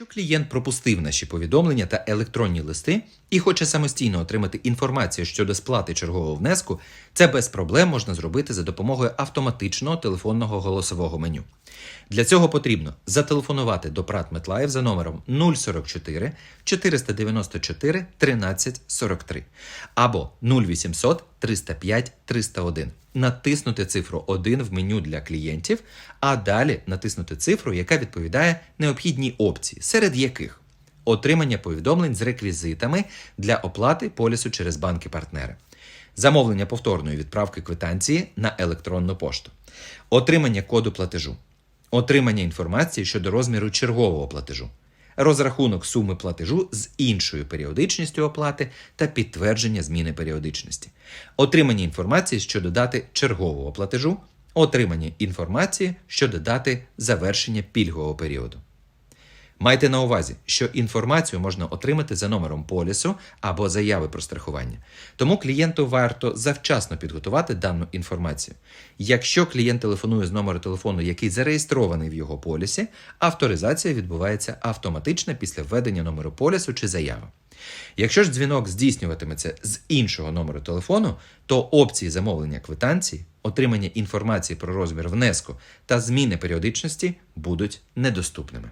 Якщо клієнт пропустив наші повідомлення та електронні листи і хоче самостійно отримати інформацію щодо сплати чергового внеску, це без проблем можна зробити за допомогою автоматичного телефонного голосового меню. Для цього потрібно зателефонувати до ПРАТ Метлаїв за номером 044 494 13 43 або 0800 305 301. Натиснути цифру 1 в меню для клієнтів, а далі натиснути цифру, яка відповідає необхідній опції, серед яких отримання повідомлень з реквізитами для оплати полісу через банки-партнери, замовлення повторної відправки квитанції на електронну пошту, отримання коду платежу, отримання інформації щодо розміру чергового платежу, розрахунок суми платежу з іншою періодичністю оплати та підтвердження зміни періодичності, отримання інформації щодо дати чергового платежу, отримання інформації щодо дати завершення пільгового періоду. Майте на увазі, що інформацію можна отримати за номером полісу або заяви про страхування. Тому клієнту варто завчасно підготувати дану інформацію. Якщо клієнт телефонує з номеру телефону, який зареєстрований в його полісі, авторизація відбувається автоматично після введення номеру полісу чи заяви. Якщо ж дзвінок здійснюватиметься з іншого номеру телефону, то опції замовлення квитанції, отримання інформації про розмір внеску та зміни періодичності будуть недоступними.